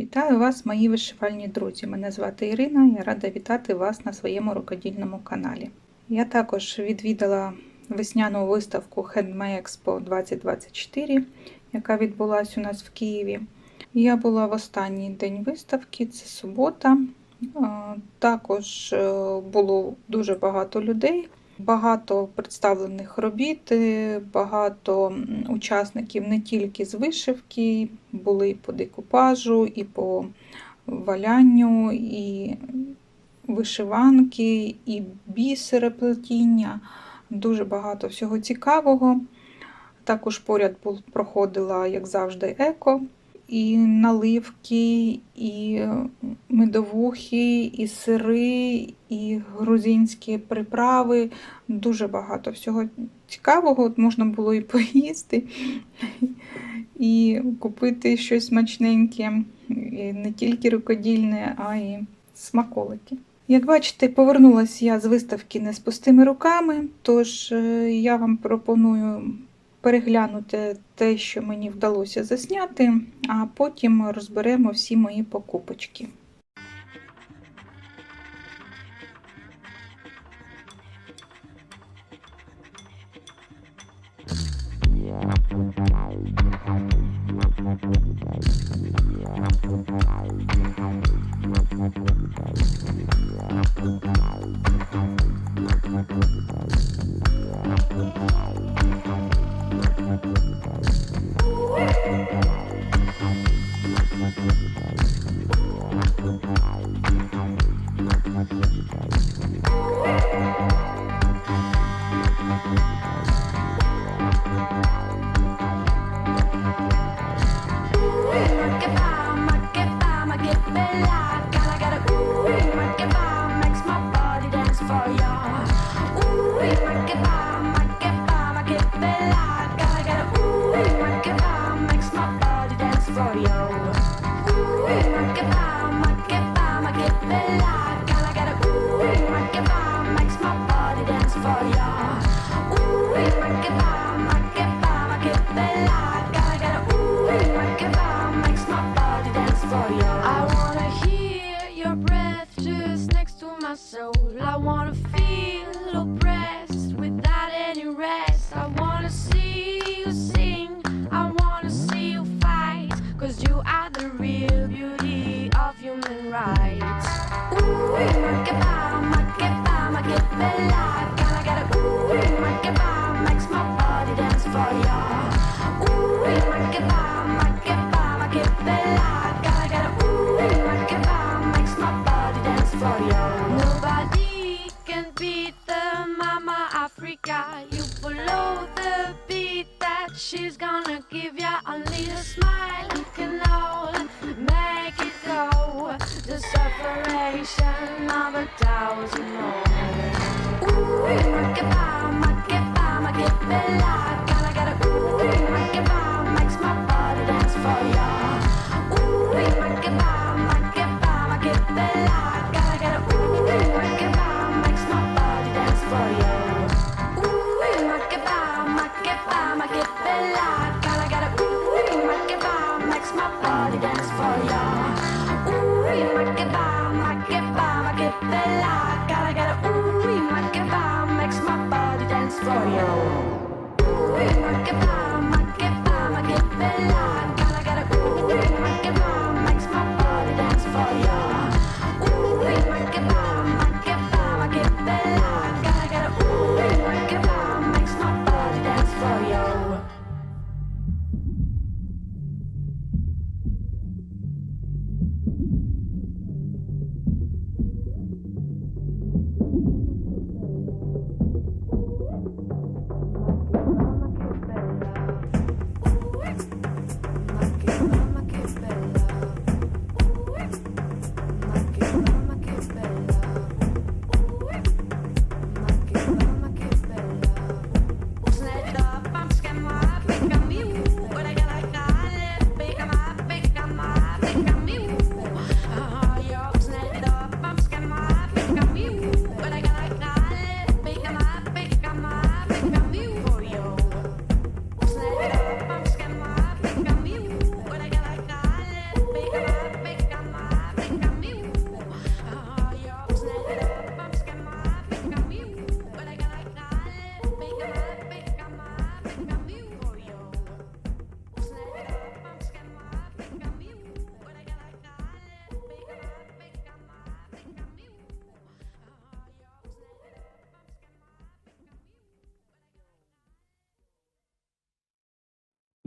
Вітаю вас, мої вишивальні друзі. Мене звати Ірина. Я рада вітати вас на своєму рукодільному каналі. Я також відвідала весняну виставку Handmade Expo 2024, яка відбулася у нас в Києві. Я була в останній день виставки, це субота. Е, Також е, було дуже багато людей, багато представлених робіт, е, багато учасників не тільки з вишивки, були і по декупажу, і по валянню, і вишиванки, і бісереплетіння. Дуже багато всього цікавого. Також поряд проходила, як завжди, еко, і наливки, і медовухи, і сири, і грузинські приправи. Дуже багато всього цікавого. От можна було і поїсти, і купити щось смачненьке, і не тільки рукодільне, а й смаколики. Як бачите, повернулася я з виставки не з пустими руками, тож е, я вам пропоную переглянути те, що мені вдалося засняти, а потім розберемо всі мої покупочки.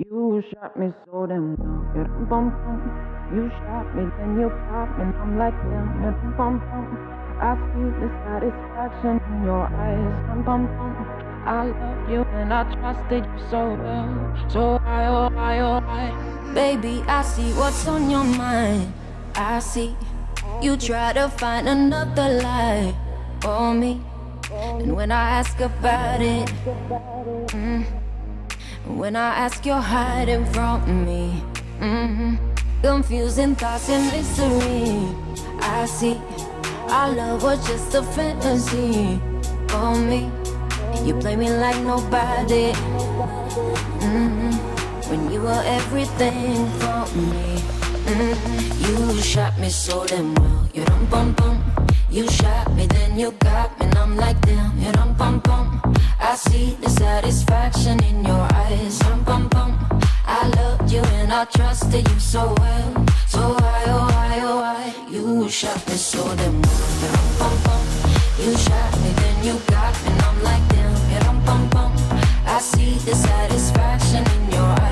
You shot me so damn well. You bum bum. You shot me, then you got me, and I'm like damn. Bum bum. I see the satisfaction in your eyes. Dum bum bum. I love you and I trusted you so well. So I, oh I, oh I. Baby, I see what's on your mind. I see you try to find another lie for me. And when I ask about it, mm, when I ask, you're hiding from me. mm Confusing thoughts and mystery. I see our love was just a fantasy for me. You play me like nobody. mm When you were everything for me. mm You shot me so damn well. You dum bum bum. You shot me, then you got me, and I'm like damn. You dum bum bum. I see the satisfaction in your eyes. Dum bum bum. I loved you and I trusted you so well. So why, oh why, oh why? You shot me so damn well. You dum bum bum. You shot me, then you got me, and I'm like damn. You dum bum bum. I see the satisfaction in your eyes.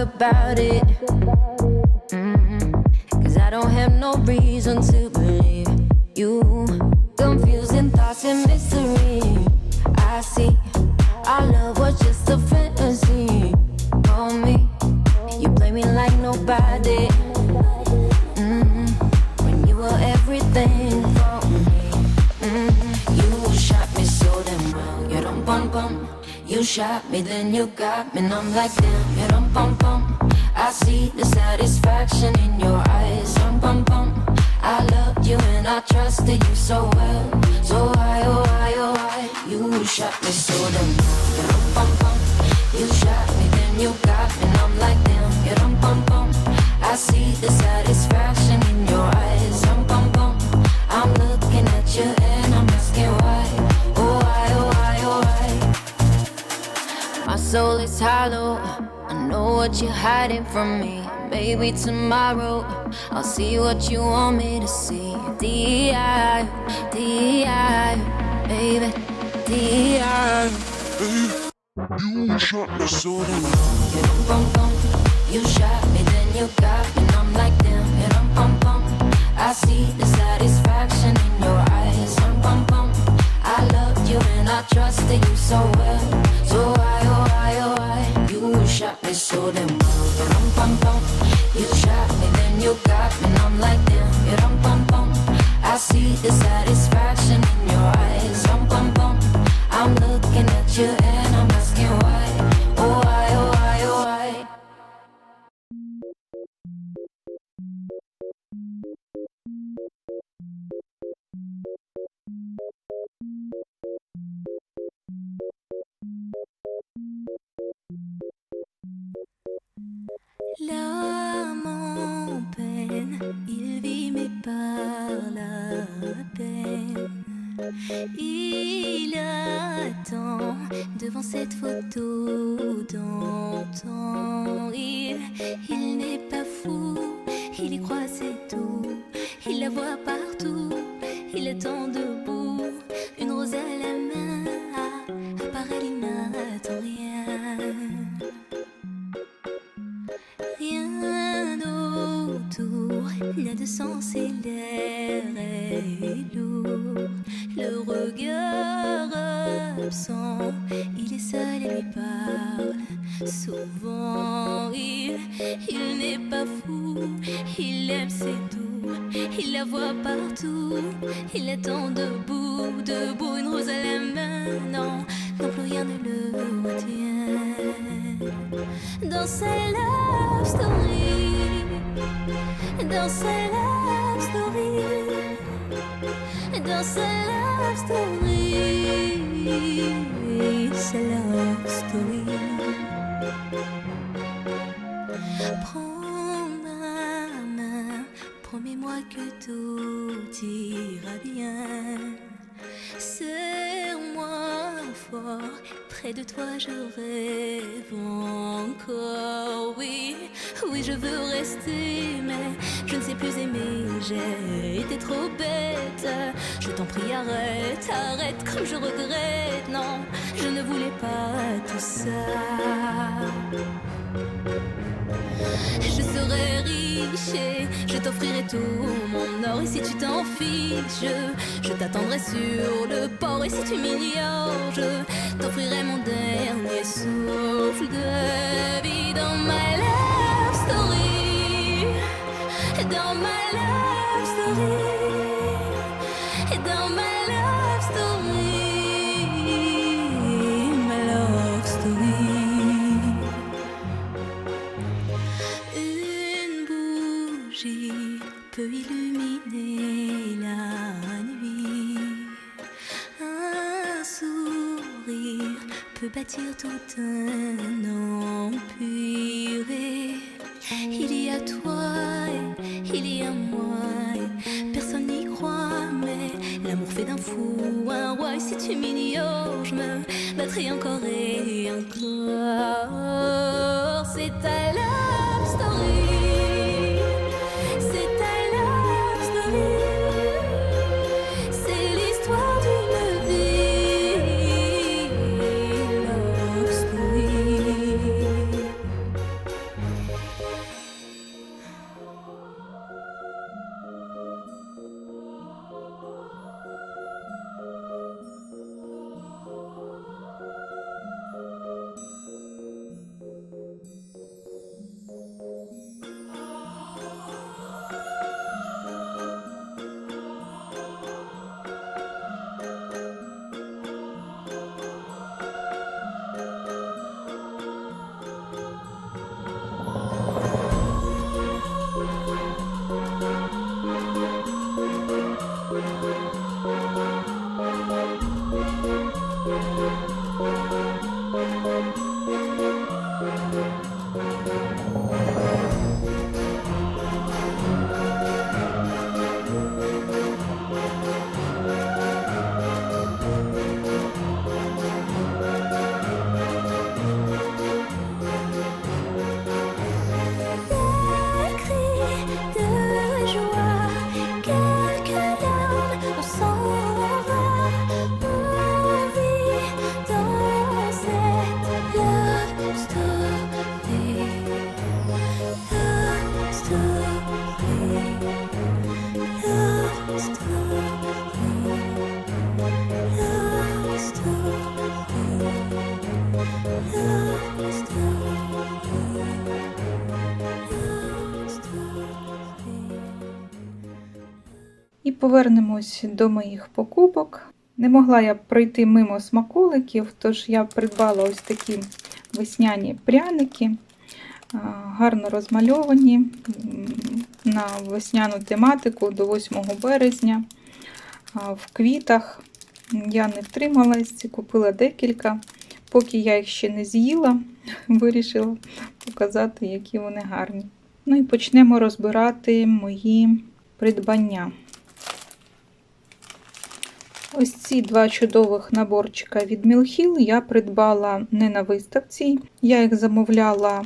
About it. mm Cause I don't have no reason to believe you. Confusing thoughts and mystery. I see. Our love was just a fantasy for me. You play me like nobody. mm When you were everything for me. mm You shot me so damn well. You dum bum bum. You shot me, then you got me, and I'm like damn. You bum. I see the satisfaction in your eyes. Dum bum bum. I loved you and I trusted you so well. So why, oh why, oh why? You shot me so damn well. Bum bum. You shot me, then you got me, and I'm like damn. Dum bum bum. I see the satisfaction in your eyes. Dum bum bum. I'm looking at you and I'm asking why. Oh why, oh why, oh why? My soul is hollow. I know what you're hiding from me. Maybe tomorrow I'll see what you want me to see. D.I. D.I. Baby. D.I. You shot me so damn You dum bum bum. You shot me, then you got me, and I'm like damn. You dum bum bum. I see the satisfaction in your eyes. Dum bum bum. I loved you and I trusted you so well. So why, shot me so damn well. You dum bum bum. You shot me, then you got me, and I'm like damn. You dum bum bum. I see the satisfaction in your eyes. Dum bum bum. I'm looking at you Il vit mais par la peine. Il attend devant cette photo d'antan. Il, il n'est pas fou, il y croit c'est tout. Il la voit partout, il attend debout, il attend debout, debout, une rose à la main. Non, non plus rien ne le retient dans sa love story, dans sa love story, dans sa love story, sa love story. Que tout ira bien. Serre-moi fort, Près de toi, je rêve encore. Oui, oui, je veux rester, mais je ne sais plus aimer. J'ai été trop bête. Je t'en prie, arrête, arrête, comme je regrette. Non, je ne voulais pas tout ça. Je serai je t'offrirai tout mon or. Et si tu t'en fiches, je, t'attendrai sur le port. Et si tu m'ignores, je t'offrirai mon dernier souffle de vie dans my love story. Dans my love story. Dans my love peut illuminer la nuit. Un sourire peut bâtir tout un empire. Il y a toi, il y a moi. Personne n'y croit, mais l'amour fait d'un fou un roi. Et si tu m'ignores, je me battrai encore et encore. C'est повернемось до моїх покупок. Не могла я пройти мимо смаколиків, тож я придбала ось такі весняні пряники, гарно розмальовані на весняну тематику до 8 березня. В квітах я не втрималась, купила декілька. Поки я їх ще не з'їла, вирішила показати, які вони гарні. Ну і почнемо розбирати мої придбання. Ось ці два чудових наборчика від Мілхіл я придбала не на виставці. Я їх замовляла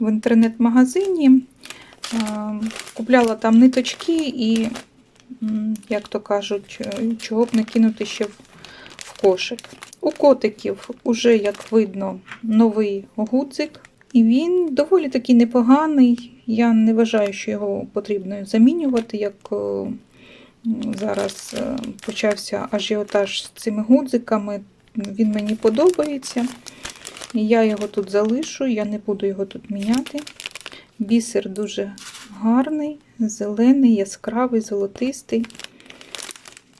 в інтернет-магазині, Е, купляла там ниточки і, як то кажуть, е, чого б не кинути ще в кошик. У котиків уже, як видно, новий гудзик. І він доволі таки непоганий. Я не вважаю, що його потрібно замінювати, як е, зараз е, почався ажіотаж з цими гудзиками. Він мені подобається. Я його тут залишу, я не буду його тут міняти. Бісер дуже гарний, зелений, яскравий, золотистий.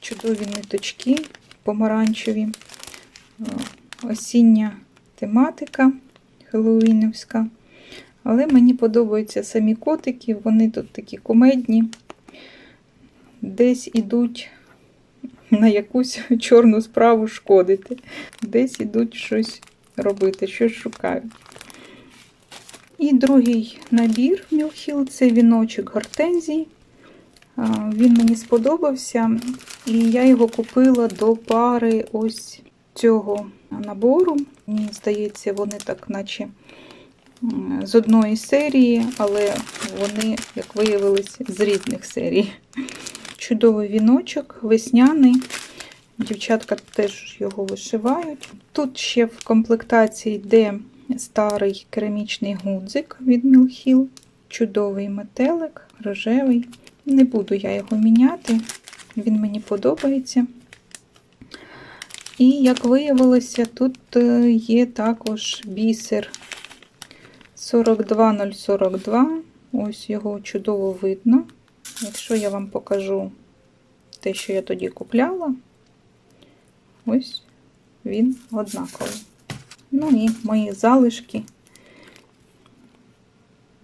Чудові ниточки помаранчеві. Е, Осіння тематика хеллоуінівська. Але мені подобаються самі котики, вони тут такі кумедні, десь ідуть на якусь чорну справу шкодити, десь ідуть щось робити, щось шукають. І другий набір Мілхіл це віночок гортензій. Він мені сподобався, і я його купила до пари ось цього набору. Мені здається, вони так, наче з одної серії, але вони, як виявилось, з різних серій. Чудовий віночок, весняний. Дівчатка теж його вишивають. Тут ще в комплектації йде старий керамічний гудзик від Мілхіл. Чудовий метелик, рожевий. Не буду я його міняти, він мені подобається. І, як виявилося, тут е, є також бісер 42042. Ось його чудово видно. Якщо я вам покажу те, що я тоді купляла, ось він однаковий. Ну і мої залишки,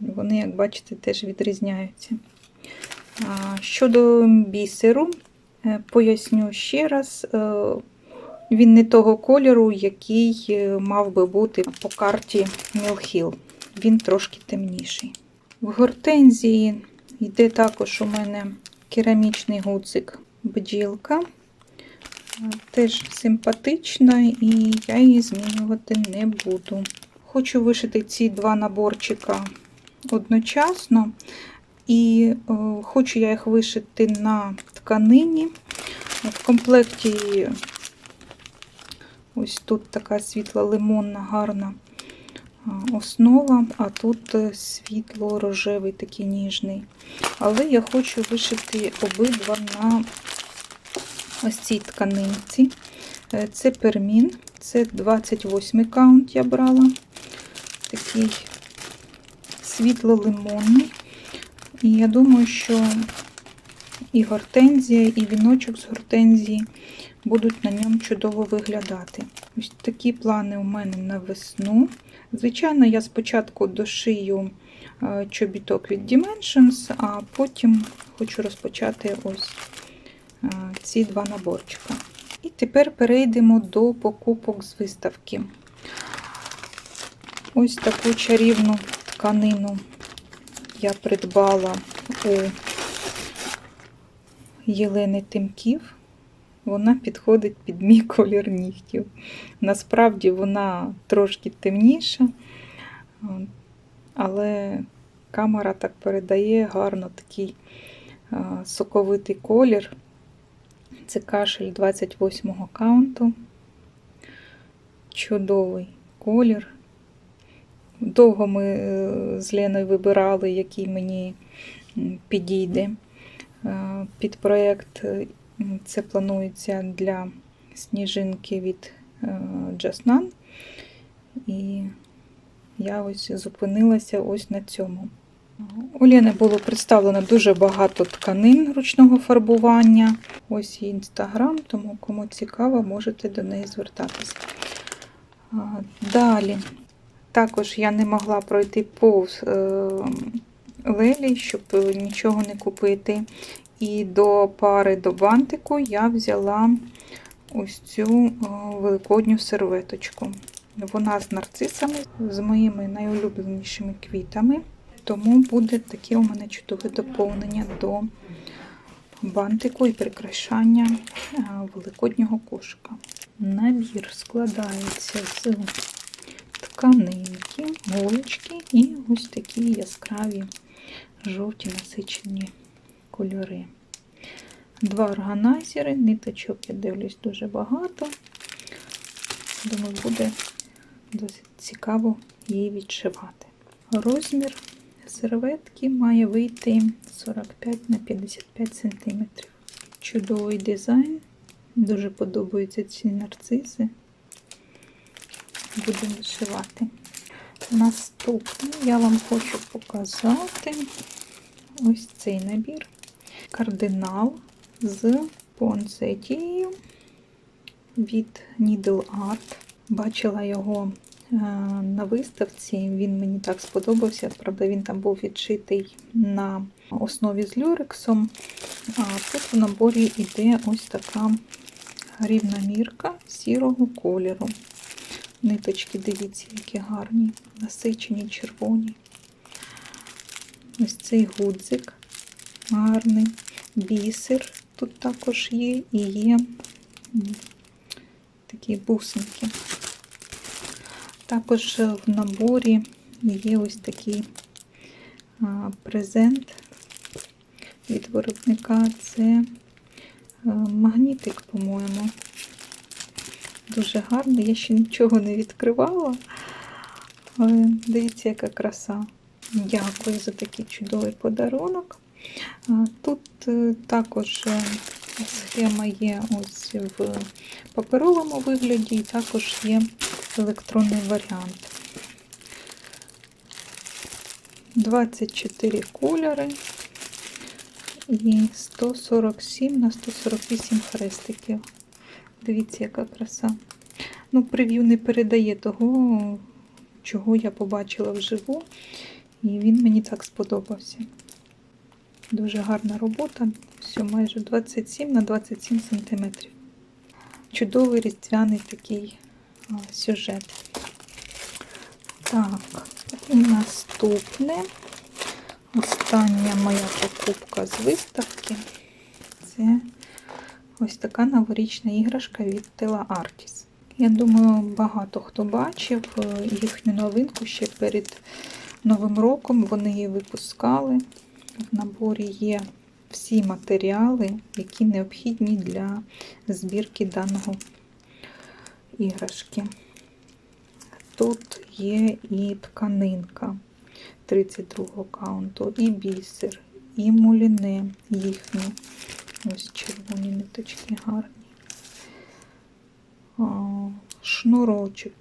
вони, як бачите, теж відрізняються. Щодо бісеру, е, поясню ще раз, е, він не того кольору, який е, мав би бути по карті Мілхіл. Він трошки темніший. В гортензії йде також у мене керамічний гудзик бджілка. Теж симпатична, і я її змінювати не буду. Хочу вишити ці два наборчика одночасно. І е, хочу я їх вишити на тканині. В комплекті ось тут така світло-лимонна, гарна а, основа, а тут е, світло-рожевий, такий ніжний. Але я хочу вишити обидва на ось цій тканинці. Е, Це пермін, це 28 каунт я брала. Такий світло-лимонний. І я думаю, що і гортензія, і віночок з гортензії будуть на ньому чудово виглядати. Ось такі плани у мене на весну. Звичайно, я спочатку дошию е, чобіток від Dimensions, а потім хочу розпочати ось е, ці два наборчика. І тепер перейдемо до покупок з виставки. Ось таку чарівну тканину я придбала у Єлени Тимків. Вона підходить під мій колір нігтів. Насправді вона трошки темніша, але камера так передає гарно такий соковитий колір. Це кашель 28 го каунту. Чудовий колір. Довго ми е, з Леною вибирали, який мені підійде під проєкт. Це планується для сніжинки від е, Jasnan. І я ось зупинилася ось на цьому. У Лени було представлено дуже багато тканин ручного фарбування. Ось її інстаграм, тому кому цікаво, можете до неї звертатися. Далі. Також я не могла пройти повз е, Лелі, щоб нічого не купити. І до пари до бантику я взяла ось цю е, великодню серветочку. Вона з нарцисами, з моїми найулюбленішими квітами. Тому буде таке у мене чудове доповнення до бантику і прикрашання е, великоднього кошика. Набір складається з тканинки, голочки і ось такі яскраві жовті насичені кольори. Два органайзери, ниточок, я дивлюсь, дуже багато. Думаю, буде досить цікаво її відшивати. Розмір серветки має вийти 45 на 55 см. Чудовий дизайн. Дуже подобаються ці нарциси. Будемо вишивати. Наступний я вам хочу показати ось цей набір. Кардинал з понцетією від Needle Art. Бачила його е, на виставці, він мені так сподобався. Правда, він там був відшитий на основі з люрексом. А тут в наборі йде ось така рівна мірка сірого кольору. Ниточки, дивіться, які гарні, насичені, червоні. Ось цей гудзик гарний, бісер тут також є, і є такі бусинки. Також в наборі є ось такий презент від виробника. Це а, магнітик, по-моєму. Дуже гарний. Я ще нічого не відкривала. Але дивіться, яка краса. Дякую за такий чудовий подарунок. Тут е, також е, схема є ось в паперовому вигляді, і також є електронний варіант. 24 кольори і 147 на 148 хрестиків. Дивіться, яка краса. Ну, прев'ю не передає того, чого я побачила вживу, і він мені так сподобався. Дуже гарна робота. Все майже 27 на 27 сантиметрів. Чудовий різдвяний такий сюжет. Так, і наступне. Остання моя покупка з виставки. Це ось така новорічна іграшка від Tela Artis. Я думаю, багато хто бачив е, їхню новинку ще перед Новим роком. Вони її випускали. В наборі є всі матеріали, які необхідні для збірки даного іграшки. Тут є і тканинка 32 каунту, і бісер, і муліне їхні. Ось червоні ниточки гарні. Шнурочок,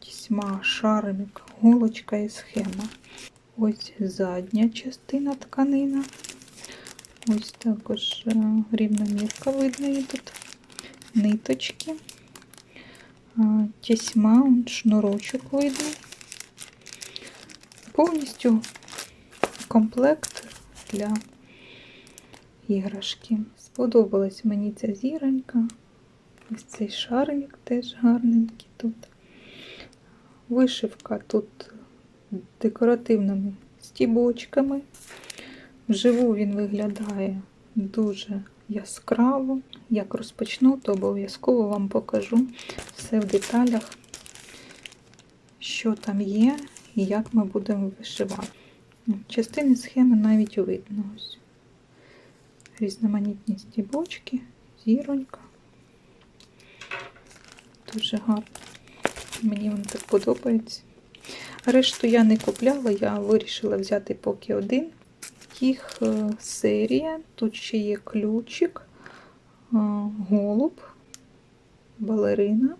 тісьма, шармик, голочка і схема. Ось задня частина тканина. Ось також е, рівномірка видно і тут. Ниточки. А, Тісьма, шнурочок видно. Повністю комплект для іграшки. Сподобалась мені ця зіронька. Ось цей шармік теж гарненький тут. Вишивка тут декоративними стібочками. Вживу він виглядає дуже яскраво. Як розпочну, то обов'язково вам покажу все в деталях, що там є і як ми будемо вишивати. Частини схеми навіть видно. Різноманітні стібочки, зіронька. Дуже гарно. Мені він так подобається. Решту я не купляла, я вирішила взяти поки один. Їх е, серія. Тут ще є ключик, е, голуб, балерина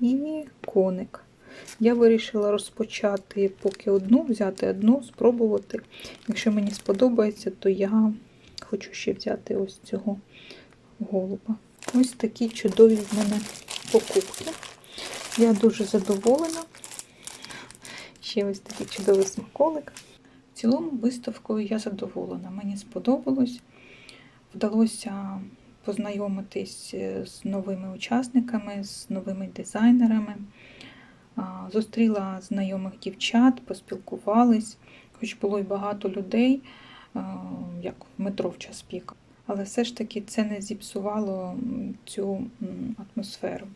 і коник. Я вирішила розпочати поки одну, взяти одну, спробувати. Якщо мені сподобається, то я хочу ще взяти ось цього голуба. Ось такі чудові в мене покупки. Я дуже задоволена. Ще ось такий чудовий смаколик. В цілому виставкою я задоволена. Мені сподобалось. Вдалося познайомитись е, з новими учасниками, з новими дизайнерами. Зустріла знайомих дівчат, поспілкувались, хоч було й багато людей, як в метро в час пік. Але все ж таки це не зіпсувало цю атмосферу.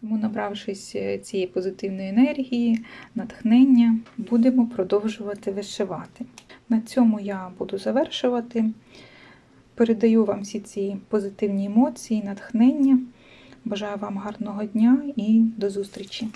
Тому, набравшись е, цієї позитивної енергії, натхнення, будемо продовжувати вишивати. На цьому я буду завершувати. Передаю вам всі ці позитивні емоції, натхнення. Бажаю вам гарного дня і до зустрічі!